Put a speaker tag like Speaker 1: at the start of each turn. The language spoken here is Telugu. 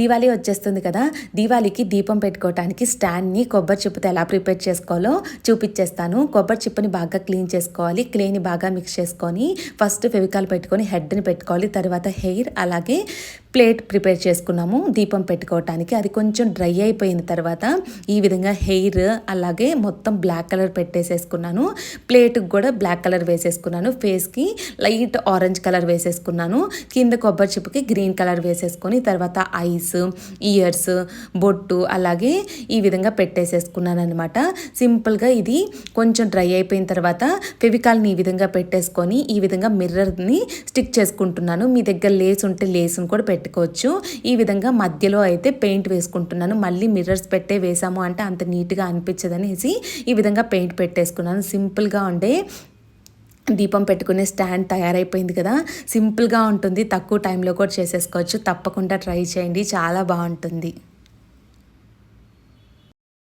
Speaker 1: దివాళీ వచ్చేస్తుంది కదా దివాళీకి దీపం పెట్టుకోవడానికి స్టాండ్ని కొబ్బరి చిప్పుతో ఎలా ప్రిపేర్ చేసుకోవాలో చూపించేస్తాను కొబ్బరి చిప్పని బాగా క్లీన్ చేసుకోవాలి క్లేని బాగా మిక్స్ చేసుకొని ఫస్ట్ ఫెవికాల్ పెట్టుకొని హెడ్ని పెట్టుకోవాలి తర్వాత హెయిర్ అలాగే ప్లేట్ ప్రిపేర్ చేసుకున్నాము. దీపం పెట్టుకోవటానికి అది కొంచెం డ్రై అయిపోయిన తర్వాత ఈ విధంగా హెయిర్ అలాగే మొత్తం బ్లాక్ కలర్ పెట్టేసేసుకున్నాను. ప్లేట్కి కూడా బ్లాక్ కలర్ వేసేసుకున్నాను. ఫేస్కి లైట్ ఆరెంజ్ కలర్ వేసేసుకున్నాను. కింద కొబ్బరి చిప్పకి గ్రీన్ కలర్ వేసేసుకొని తర్వాత ఐస్ ఇయర్స్ బొట్టు అలాగే ఈ విధంగా పెట్టేసేసుకున్నాను అనమాట సింపుల్గా ఇది కొంచెం డ్రై అయిపోయిన తర్వాత ఫెవికాల్ని ఈ విధంగా పెట్టేసుకొని ఈ విధంగా మిర్రర్ని స్టిక్ చేసుకుంటున్నాను. మీ దగ్గర లేస్ ఉంటే లేస్ని కూడా పెట్టుకోవచ్చు. ఈ విధంగా మధ్యలో అయితే పెయింట్ వేసుకుంటున్నాను. మళ్ళీ మిర్రర్స్ పెట్టే వేసాము అంటే అంత నీట్గా అనిపించదనేసి ఈ విధంగా పెయింట్ పెట్టేసుకున్నాను. సింపుల్గా ఉండే దీపం పెట్టుకునే స్టాండ్ తయారైపోయింది కదా. సింపుల్గా ఉంటుంది తక్కువ టైంలో కూడా చేసేసుకోవచ్చు. తప్పకుండా ట్రై చేయండి చాలా బాగుంటుంది.